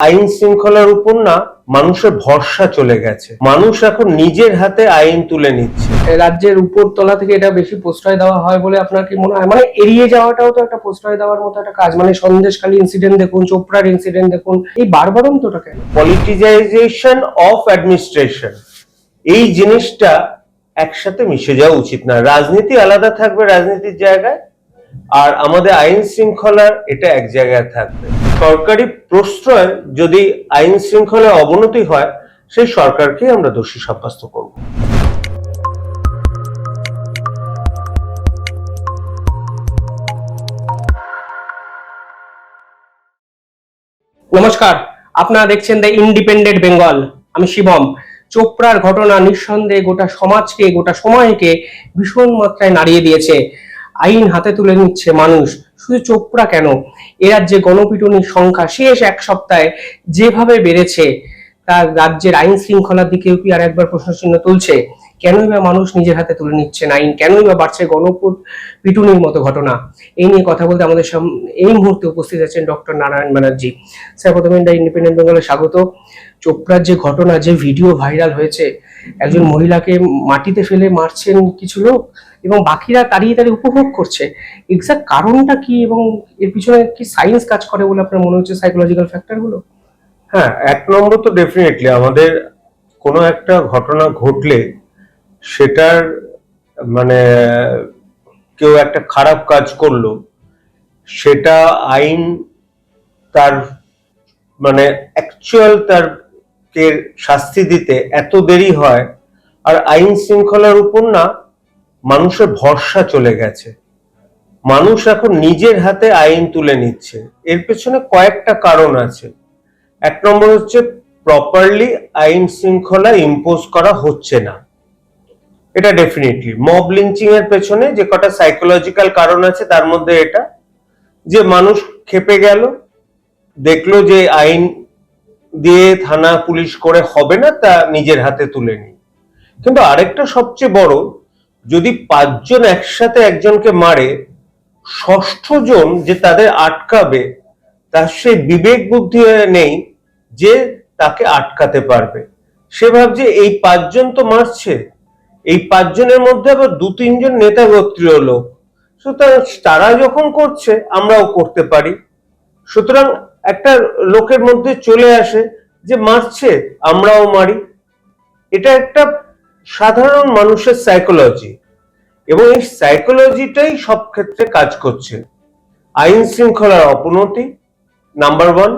আইন শৃঙ্খলার উপর না মানুষের ভরসা চলে গেছে। মানুষ এখন নিজের হাতে আইন তুলে নিচ্ছে। রাজ্যের উপর তলা থেকে এটা বেশি প্রশ্রয় দেওয়া হয় বলে আপনার কি মনে হয়? মানে এড়িয়ে যাওয়াটাও তো একটা প্রশ্রয় দেওয়ার মতো একটা কাজ। মানে সন্দেশখালী ইনসিডেন্ট দেখুন চোপড়ার ইনসিডেন্ট দেখুন এই বারবারন্তটা কেন? পলিটিজাইজেশন অফ অ্যাডমিনিস্ট্রেশন এই জিনিসটা একসাথে মিশে যাওয়া উচিত না। রাজনীতি আলাদা থাকবে রাজনীতির জায়গায়। আর আমাদের আইন শৃঙ্খলার এটা এক জায়গায় থাকবে। সরকারি প্রশ্রয় যদি আইন শৃঙ্খলার অবনতি হয়, সেই সরকারকে আমরা দোষী সাব্যস্ত করব। নমস্কার, আপনারা দেখছেন দ্য ইন্ডিপেন্ডেন্ট বেঙ্গল আমি শিবম। চোপড়ার ঘটনা নিঃসন্দেহে গোটা সমাজকে, গোটা সময়কে ভীষণ মাত্রায় নাড়িয়ে দিয়েছে। আইন হাতে তুলে নিচ্ছে মানুষ। শুধু চোপড়া কেন? এ রাজ্যে গণপিটুনির সংখ্যা শেষ এক সপ্তাহে যেভাবে বেড়েছে তার রাজ্যের আইন শৃঙ্খলার দিকেও কি আর একবার প্রশ্নচিহ্ন তুলছে? কেনই বা মানুষ নিজের হাতে তুলে নিচ্ছেন আইন? কেনই বা বাড়ছে গণপুর পিটুনির মতো ঘটনা? এই নিয়ে কথা বলতে আমাদের এই মুহূর্তে উপস্থিত আছেন ডক্টর নারায়ণ ব্যানার্জি। স্যার, প্রথমে ইন্ডিপেন্ডেন্ট বেঙ্গলে স্বাগত। চোপড়ার যে ঘটনা, যে ভিডিও ভাইরাল হয়েছে, একজন মহিলাকে মাটিতে ফেলে মারছেন কিছু লোক এবং বাকিরা তাড়িয়ে তাড়িয়ে উপভোগ করছে। এক্সাক্ট কারণটা কি এবং এর পিছনে কি সায়েন্স কাজ করে বলে আপনার মনে হচ্ছে সাইকোলজিক্যাল ফ্যাক্টরগুলো হ্যাঁ এক নম্বর তো ডেফিনেটলি আমাদের কোনো একটা ঘটনা ঘটলে সেটার মানে কেউ একটা খারাপ কাজ করল, সেটা আইন তার মানে অ্যাকচুয়াল তার কে শাস্তি দিতে এত দেরি হয়, আর আইন শৃঙ্খলার উপর না মানুষের ভরসা চলে গেছে। মানুষ এখন নিজের হাতে আইন তুলে নিচ্ছে। এর পেছনে কয়েকটা কারণ আছে। এক নম্বর হচ্ছে প্রপারলি আইন শৃঙ্খলা ইম্পোজ করা হচ্ছে না। এটা ডেফিনেটলি মব লিঞ্চিং এর পেছনে যে কটা সাইকোলজিক্যাল কারণ আছে, তার মধ্যে এটা যে মানুষ খেপে গেল, দেখল যে আইন দিয়ে থানা পুলিশ করে হবে না, তা নিজের হাতে তুলে নি কিন্তু আরেকটা সবচেয়ে বড়, যদি পাঁচজন একসাথে একজনকে মারে ষষ্ঠ জন যে তাদের আটকাবে তার সেই বিবেক বুদ্ধি নেই যে তাকে আটকাতে পারবে। সে ভাবছে, এই পাঁচজন তো মারছে। এই পাঁচজনের মধ্যে আবার দু তিনজন নেতা গোত্রীয় লোক। সুতরাং তারা যখন করছে, আমরাও করতে পারি। সুতরাং একটা লোকের মধ্যে চলে আসে যে, মারছে, আমরাও মারি। এটা একটা সাধারণ মানুষের সাইকোলজি এবং এই সাইকোলজিটাই সব ক্ষেত্রে কাজ করছে। আইন শৃঙ্খলার অবনতি নাম্বার ওয়ান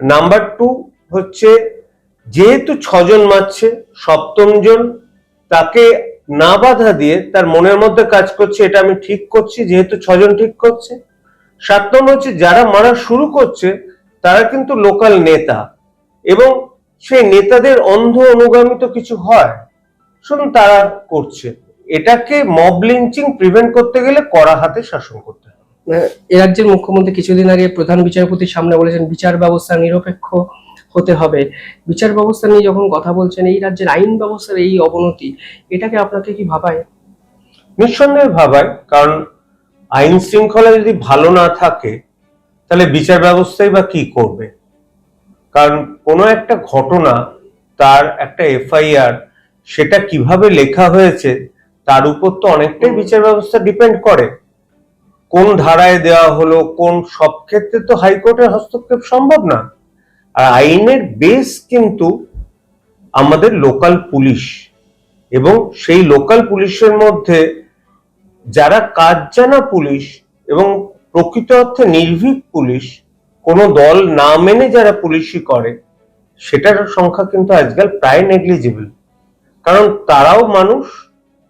নাম্বার টু হচ্ছে, যেহেতু ছজন মারছে, সপ্তম জন, তাকে না বাধা দিয়ে তার মনের মধ্যে কাজ করছে, এটা আমি ঠিক করছি, যেহেতু ছজন ঠিক করছে। সাত নম্বর হচ্ছে, যারা মারা শুরু করছে তারা কিন্তু লোকাল নেতা। এবং সেই নেতাদের অন্ধ অনুগামী তো কিছু হয়। শুনুন তারা করছে। এটাকে মব লিঞ্চিং প্রিভেন্ট করতে গেলে কড়া হাতে শাসন করতে হবে। এ রাজ্যের মুখ্যমন্ত্রী কিছুদিন আগে প্রধান বিচারপতির সামনে বলেছেন বিচার ব্যবস্থা নিরপেক্ষ হতে হবে। বিচার ব্যবস্থা নিয়ে যখন কথা বলছেন এই রাজ্যের আইন ব্যবস্থার এই অবনতি এটাকে আপনাকে কি ভাবায়? নিঃসন্দেহে ভাবায় কারণ আইন শৃঙ্খলা যদি ভালো না থাকে তাহলে বিচার ব্যবস্থাই বা কি করবে? কারণ কোনো একটা ঘটনা তার একটা এফআইআর, সেটা কীভাবে লেখা হয়েছে, তার উপর তো অনেকটাই বিচার ব্যবস্থা ডিপেন্ড করে। কোন ধারায় দেওয়া হলো, কোন সব ক্ষেত্রে তো হাইকোর্টের হস্তক্ষেপ সম্ভব না। আর আইনের বেস কিন্তু আমাদের লোকাল পুলিশ। এবং সেই লোকাল পুলিশের মধ্যে যারা কাজ জানা পুলিশ এবং প্রকৃত অর্থে নির্ভীক পুলিশ, কোনো দল না মেনে যারা পুলিশই করে, সেটার সংখ্যা কিন্তু আজকাল প্রায় নেগলিজিবল কারণ তারাও মানুষ,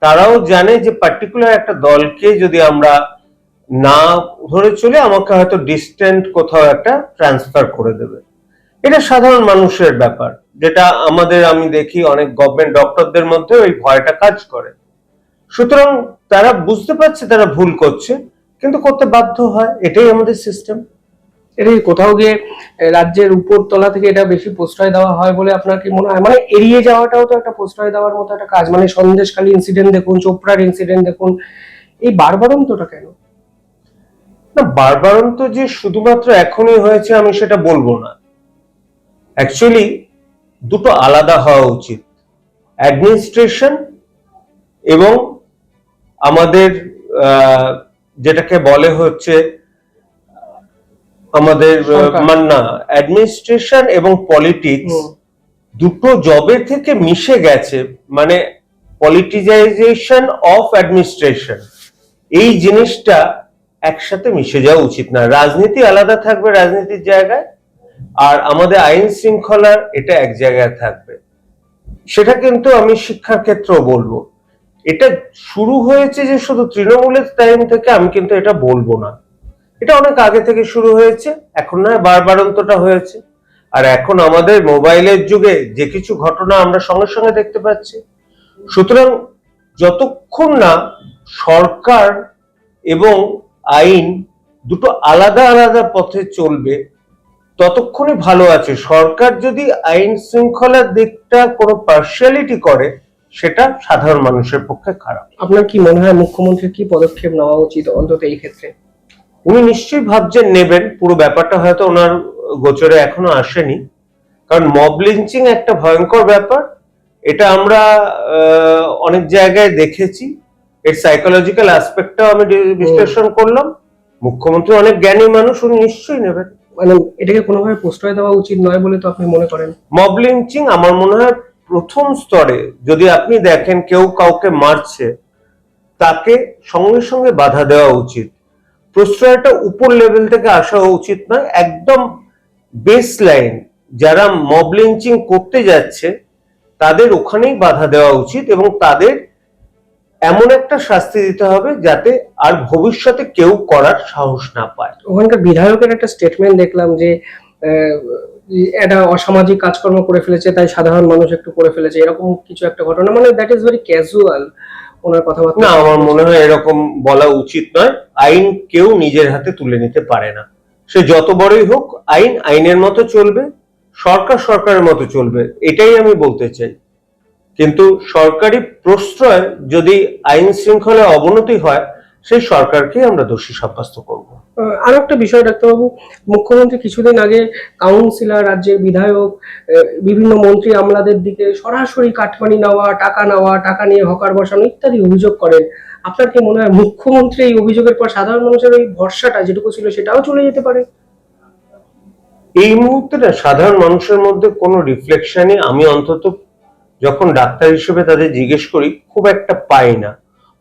তারাও জানে যে পার্টিকুলার একটা দলকে যদি আমরা না ধরে চলে, আমাকে হয়তো ডিস্টেন্ট কোথাও একটা ট্রান্সফার করে দেবে। এটা সাধারণ মানুষের ব্যাপার, যেটা আমাদের আমি দেখি অনেক গভর্নমেন্ট ডক্টরদের মধ্যে ওই ভয়টা কাজ করে। সুতরাং তারা বুঝতে পারছে তারা ভুল করছে কিন্তু করতে বাধ্য হয় এটাই আমাদের সিস্টেম এটা কি কোথাও গিয়ে রাজ্যের উপর তলা থেকে এটা বেশি প্রশ্রয় দেওয়া হয় বলে আপনার কি মনে হয়? মানে এড়িয়ে যাওয়াটাও তো একটা প্রশ্রয় দেওয়ার মতো একটা কাজ। মানে সন্দেশখালী ইনসিডেন্ট দেখুন চোপড়ার ইনসিডেন্ট দেখুন এই বারবারন্তটা কেন? না বারবারন্ত যে শুধুমাত্র এখনই হয়েছে আমি সেটা বলব না। অ্যাকচুয়ালি দুটো আলাদা হওয়া উচিত। অ্যাডমিনিস্ট্রেশন এবং আমাদের আহ, যেটাকে বলে হচ্ছে আমাদের মান্না অ্যাডমিনিস্ট্রেশন এবং পলিটিক্স দুটো জবে থেকে মিশে গেছে মানে পলিটিজাইজেশন অফ অ্যাডমিনিস্ট্রেশন এই জিনিসটা একসাথে মিশে যাওয়া উচিত না। রাজনীতি আলাদা থাকবে রাজনীতির জায়গায় আর আমাদের আইন শৃঙ্খলার এটা এক জায়গায় থাকবে। সেটা কিন্তু আমি শিক্ষার ক্ষেত্রেও বলব। এটা শুরু হয়েছে যে শুধু তৃণমূলের টাইম থেকে, আমি কিন্তু এটা বলব না। এটা অনেক আগে থেকে শুরু হয়েছে, এখন নয় বারবারন্তটা হয়েছে। আর এখন আমাদের মোবাইলের যুগে যে কিছু ঘটনা আমরা সঙ্গে সঙ্গে দেখতে পাচ্ছি। সুতরাং যতক্ষণ না সরকার এবং আইন দুটো আলাদা আলাদা পথে চলবে, ততক্ষণই ভালো আছে। সরকার যদি আইন শৃঙ্খলার দিকটা কোনো পার্সিয়ালিটি করে সেটা সাধারণ মানুষের পক্ষে খারাপ। আপনার কি মনে হয় মুখ্যমন্ত্রীর কি পদক্ষেপ নেওয়া উচিত অন্তত এই ক্ষেত্রে? উনি নিশ্চয়ই ভাবছেন নেবেন পুরো ব্যাপারটা হয়তো ওনার গোচরে এখনও আসেনি। কারণ মব লিঞ্চিং একটা ভয়ঙ্কর ব্যাপার। এটা আমরা অনেক জায়গায় দেখেছি। এর সাইকোলজিক্যাল অ্যাসপেক্টটাও আমি বিশ্লেষণ করলাম। মুখ্যমন্ত্রী অনেক জ্ঞানী মানুষ উনি নিশ্চয়ই নেবেন। মানে এটাকে কোনোভাবে প্রশ্রয় দেওয়া উচিত নয় বলে তো আপনি মনে করেন? মব লিঞ্চিং আমার মনে হয় প্রথম স্তরে যদি আপনি দেখেন কেউ কাউকে মারছে, তাকে সঙ্গে সঙ্গে বাধা দেওয়া উচিত। প্রশ্রয়টা উপর লেভেল থেকে আসা উচিত নয়, একদম বেস লাইন যারা মব লিঞ্চিং করতে যাচ্ছে, তাদের ওখানেই বাধা দেওয়া উচিত এবং তাদের এমন একটা শাস্তি দিতে হবে যাতে আর ভবিষ্যতে কেউ করার সাহস না পায়। ওখানকার বিধায়কের একটা স্টেটমেন্ট দেখলাম যে একটা অসামাজিক কাজকর্ম করে ফেলেছে, তাই সাধারণ মানুষ একটু করে ফেলেছে। এরকম কিছু একটা ঘটনা মানে দ্যাট ইজ ভেরি ক্যাজুয়াল ওনার কথাবার্তা। না, আমার মনে হয় এরকম বলা উচিত নয়। আইন কেউ নিজের হাতে তুলে নিতে পারে না। সে যত বড়ই হোক, আইন আইনের মতো চলবে, সরকার সরকারের মতো চলবে, এটাই আমি বলতে চাই। কিন্তু সরকারি প্রশ্রয় যদি আইন শৃঙ্খলায় অবনতি হয়, সেই সরকারকেই আমরা দোষী সাব্যস্ত করব। আরও একটা বিষয়, ডাক্তারবাবু, মুখ্যমন্ত্রী কিছুদিন আগে কাউন্সিলর রাজ্যের বিধায়ক বিভিন্ন মন্ত্রী আমলাদের দিকে সরাসরি কাটমানি নেওয়া, টাকা নেওয়া, টাকা নিয়ে হকার বসানো ইত্যাদি অভিযোগ করেন। আপনার কি মনে হয় মুখ্যমন্ত্রী এই অভিযোগের পর সাধারণ মানুষের ওই ভরসাটা যেটুকু ছিল সেটাও চলে যেতে পারে? এই মুহূর্তে না, সাধারণ মানুষের মধ্যে কোনো রিফ্লেকশনই আমি অন্তত যখন ডাক্তার হিসেবে তাদের জিজ্ঞেস করি, খুব একটা পাই না।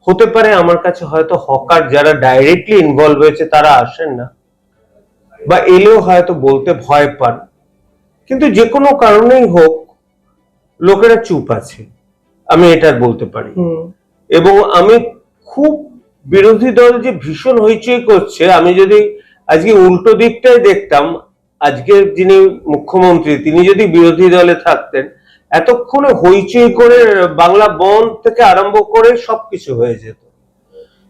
হতে পারে আমার কাছে হয়তো হকার যারা ডাইরেক্টলি ইনভলভ হয়েছে তারা আসেন না। বা এলেও হয়তো বলতে ভয় পান। কিন্তু যে কোনো কারণেই হোক লোকেরা চুপ আছে। আমি এটা বলতে পারি। এবং আমি খুব বিরোধী দল যে ভীষণ হইচই করছে আমি যদি আজকে উল্টো দিকটাই দেখতাম আজকের যিনি মুখ্যমন্ত্রী তিনি যদি বিরোধী দলে থাকতেন এতক্ষণে হইচই করে বাংলা বন থেকে আরম্ভ করে সবকিছু হয়ে যেত।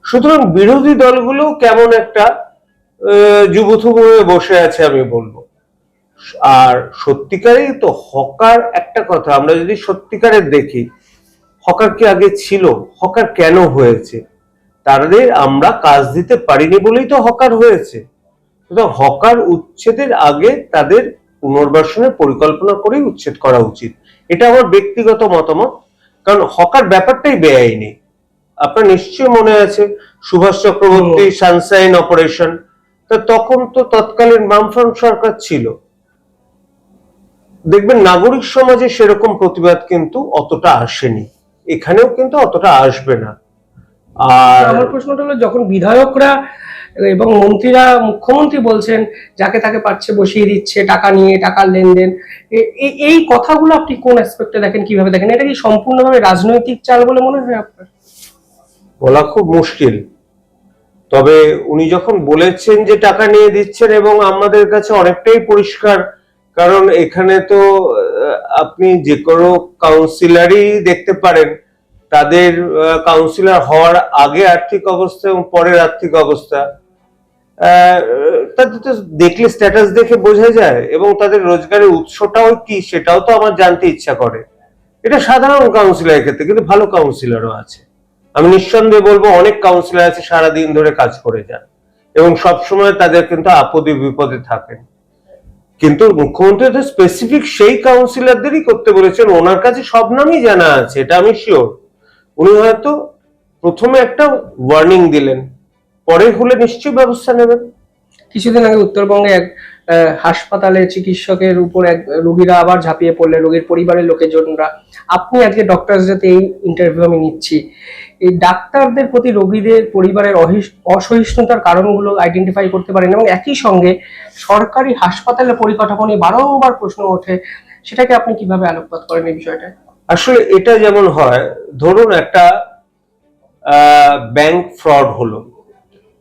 সুতরাং বিরোধী দলগুলো কেমন একটা যুবথুবু হয়ে বসে আছে আমি বলব। আর সত্যিকারেই তো হকার একটা কথা, আমরা যদি সত্যিকারের দেখি, হকার কি আগে ছিল? হকার কেন হয়েছে? তাদের আমরা কাজ দিতে পারিনি বলেই তো হকার হয়েছে। হকার উচ্ছেদের আগে তাদের পুনর্বাসনের পরিকল্পনা করেই উচ্ছেদ করা উচিত। এটা আমার ব্যক্তিগত মতামত কারণ হকার ব্যাপারটাই বেআইনি। আপনার নিশ্চয়ই মনে আছে সুভাষ চক্রবর্তী সানসাইন অপারেশন। তা তখন তো তৎকালীন বামফ্রন্ট সরকার ছিল। দেখবেন নাগরিক সমাজে সেরকম প্রতিবাদ কিন্তু অতটা আসেনি। এখানেও কিন্তু অতটা আসবে না। আর আমার প্রশ্নটা হলো যখন বিধায়করা এবং মন্ত্রীরা মুখ্যমন্ত্রী বলছেন যাকে তাকে পাচ্ছে বসিয়ে দিচ্ছে টাকা নিয়ে টাকার লেনদেন এই কথাগুলো আপনি কোন অ্যাসপেক্টে দেখেন কীভাবে দেখেন? এটা কি সম্পূর্ণভাবে রাজনৈতিক চাল বলে মনে হয় আপনার? বলা খুব মুশকিল। তবে উনি যখন বলেছেন যে টাকা নিয়ে দিচ্ছেন এবং আমাদের কাছে অনেকটাই পরিষ্কার কারণ এখানে তো আপনি যে কোনো কাউন্সিলারই দেখতে পারেন। তাদের কাউন্সিলর হওয়ার আগে আর্থিক অবস্থা এবং পরের আর্থিক অবস্থা তাদের তো দেখলে স্ট্যাটাস দেখে বোঝা যায় এবং তাদের রোজগারের উৎসটাও কি সেটাও তো আমার জানতে ইচ্ছা করে। এটা সাধারণ কাউন্সিলরের ক্ষেত্রে, কিন্তু ভালো কাউন্সিলরও আছে। আমি নিঃসন্দেহে বলব, অনেক কাউন্সিলর আছে সারা দিন ধরে কাজ করে যান এবং সব সময় তাদের কিন্তু আপদে বিপদে থাকেন। কিন্তু মুখ্যমন্ত্রী তো স্পেসিফিক সেই কাউন্সিলরদেরই করতে বলেছেন, ওনার কাছে সব নামই জানা আছে, এটা আমি শিওর উনি হয়তো প্রথমে একটা ওয়ার্নিং দিলেন, পরে হলে নিশ্চয়ই ব্যবস্থা নেবেন। কিছুদিন আগে উত্তরবঙ্গে এক হাসপাতালে চিকিৎসকের উপর এক রোগীরা আবার ঝাঁপিয়ে পড়লে রোগীর পরিবারের লোকেজনরা। আপনি আজকে ডক্টর যাতে এই ইন্টারভিউ আমি নিচ্ছি। এই ডাক্তারদের প্রতি রোগীদের পরিবারের অসহিষ্ণুতার কারণগুলো আইডেন্টিফাই করতে পারেন এবং একই সঙ্গে সরকারি হাসপাতালের পরিকাঠামো নিয়ে বারংবার প্রশ্ন ওঠে, সেটাকে আপনি কীভাবে আলোকপাত করেন এই বিষয়টা আসলে এটা যেমন হয়, ধরুন একটা ব্যাংক ফ্রড হলো।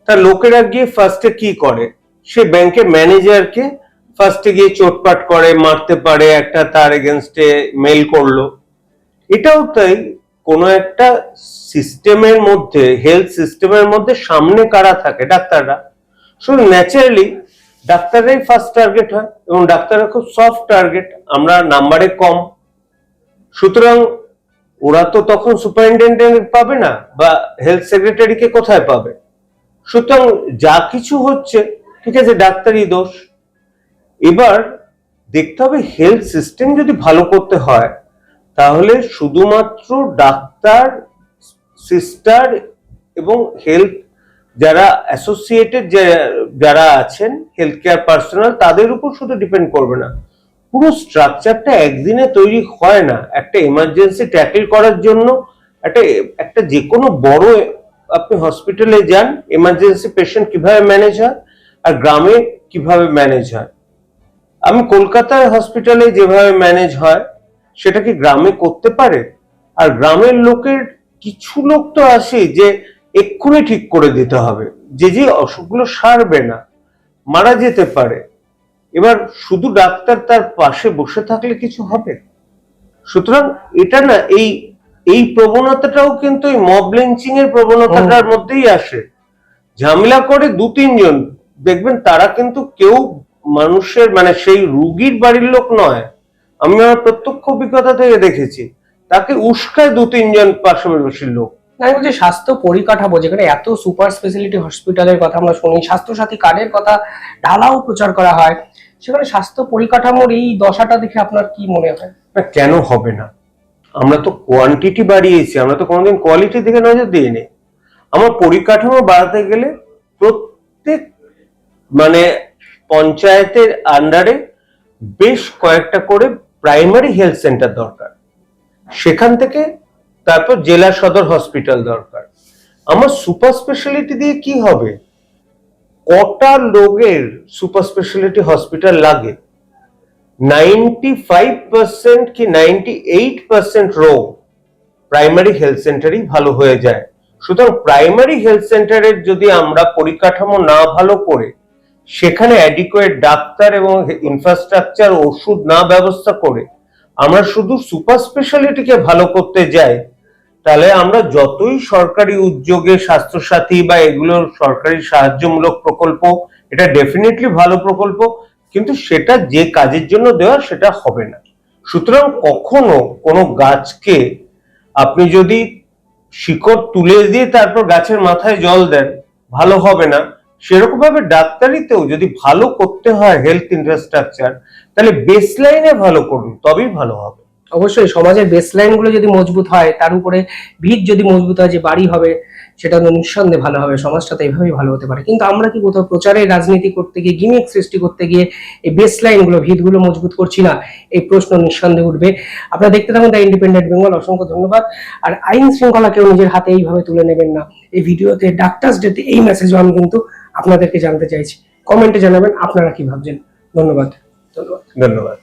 তা লোকেরা গিয়ে ফার্স্টে কি করে? সে ব্যাংকের ম্যানেজারকে ফার্স্টে গিয়ে চোটপাট করে, মারতে পারে, একটা তার এগেনস্টে মেল করল। এটাও তাই, কোনো একটা সিস্টেমের মধ্যে হেলথ সিস্টেমের মধ্যে সামনে কারা থাকে? ডাক্তাররা। শুধু ন্যাচারালি ডাক্তাররাই ফার্স্ট টার্গেট হয় এবং ডাক্তাররা খুব সফট টার্গেট আমরা নাম্বারে কম। সুতরাং ওরা তো তখন সুপারিনটেন্ডেন্ট পাবে না, বা হেলথ সেক্রেটারিকে কোথায় পাবে? সুতরাং যা কিছু হচ্ছে, ঠিক আছে ডাক্তারই দোষ। এবার দেখতে হবে হেলথ সিস্টেম যদি ভালো করতে হয়, তাহলে শুধুমাত্র ডাক্তার সিস্টার এবং হেলথ যারা অ্যাসোসিয়েটেড যারা আছেন হেলথ কেয়ার পার্সোনাল তাদের উপর শুধু ডিপেন্ড করবে না। পুরো স্ট্রাকচারটা একদিনে তৈরি হয় না। একটা এমার্জেন্সি ট্যাকেল করার জন্য একটা একটা যে কোনো বড়, আপনি হসপিটালে যান এমার্জেন্সি পেশেন্ট কীভাবে ম্যানেজ হয় আর গ্রামে কীভাবে ম্যানেজ হয়। আমি কলকাতার হসপিটালে যেভাবে ম্যানেজ হয়, সেটা কি গ্রামে করতে পারে? আর গ্রামের লোকের কিছু লোক তো আসে যে এক্ষুনি ঠিক করে দিতে হবে, যে যে অসুখগুলো সারবে না, মারা যেতে পারে। এবার শুধু ডাক্তার তার পাশে বসে থাকলে কিছু হবে? সুতরাং এটা না এই এই প্রবণতাটাও কিন্তু এই মব লিঞ্চিং এর প্রবণতাটার মধ্যেই আসে। ঝামেলা করে দু তিনজন। দেখবেন তারা কিন্তু কেউ মানুষের মানে সেই রুগীর বাড়ির লোক নয়। আমি আমার প্রত্যক্ষ অভিজ্ঞতা থেকে দেখেছি তাকে উস্কায় দু তিনজন পাশাপাশির লোক। আমি বলছি স্বাস্থ্য পরিকাঠামো যেখানে এত সুপার স্পেশালিটি হসপিটালের কথা আমরা শুনি স্বাস্থ্যসাথী কার্ডের কথা ঢালাও প্রচার করা হয়। সেখানে স্বাস্থ্য পরিকাঠামোর এই দশাটা দেখে আপনার কি মনে হয়? কেন হবে না? আমরা তো কোয়ান্টিটি বাড়িয়েছি, আমরা তো কোনোদিন কোয়ালিটি দিকে নজর দিইনি। আমার পরিকাঠামো বাড়াতে গেলে প্রত্যেক মানে পঞ্চায়েতের আন্ডারে বেশ কয়েকটা করে প্রাইমারি হেলথ সেন্টার দরকার। সেখান থেকে তারপর জেলা সদর হসপিটাল দরকার। আমার সুপার স্পেশালিটি দিয়ে কি হবে? কটা লোকের সুপার স্পেশালিটি হসপিটাল লাগে। নাইনটি ফাইভ পার্সেন্ট কি নাইনটি এইট পার্সেন্ট রোগ প্রাইমারি হেলথ সেন্টারই ভালো হয়ে যায়। সুতরাং প্রাইমারি হেলথ সেন্টারের যদি আমরা পরিকাঠামো না ভালো করে সেখানে অ্যাডিকুয়েট ডাক্তার এবং ইনফ্রাস্ট্রাকচার ওষুধ না ব্যবস্থা করে আমরা শুধু সুপার স্পেশালিটিকে ভালো করতে যাই তাহলে আমরা যতই সরকারি উদ্যোগে স্বাস্থ্যসাথী বা এগুলো সরকারি সাহায্যমূলক প্রকল্প, এটা ডেফিনেটলি ভালো প্রকল্প, কিন্তু সেটা যে কাজের জন্য দেওয়া সেটা হবে না। সুতরাং কখনো কোনো গাছকে আপনি যদি শিকড় তুলে দিয়ে তারপর গাছের মাথায় জল দেন, ভালো হবে না। সেরকম ভাবে ডাক্তারিতেও যদি ভালো করতে হয় হেলথ ইনফ্রাস্ট্রাকচার তাহলে বেসলাইনে ভালো করুন, তবেই ভালো হবে। অবশ্যই সমাজের বেসলাইনগুলো যদি মজবুত হয়, তার উপরে ভিত যদি মজবুত হয় যে বাড়ি হবে, সেটা তো নিঃসন্দেহে ভালো হবে। সমাজটা তো এইভাবেই ভালো হতে পারে। কিন্তু আমরা কি কোথাও প্রচারের রাজনীতি করতে গিয়ে গিমিক সৃষ্টি করতে গিয়ে এই বেসলাইনগুলো ভিতগুলো মজবুত করছি না? এই প্রশ্ন নিঃসন্দেহে উঠবে। আপনারা দেখতে থাকুন দ্য ইন্ডিপেন্ডেন্ট বেঙ্গল অসংখ্য ধন্যবাদ। আর আইন শৃঙ্খলা কেউ নিজের হাতে এইভাবে তুলে নেবেন না। এই ভিডিওতে ডাক্তার্স ডেতে এই মেসেজও আমি কিন্তু আপনাদেরকে জানতে চাইছি। কমেন্টে জানাবেন আপনারা কি ভাবছেন। ধন্যবাদ। ধন্যবাদ। ধন্যবাদ।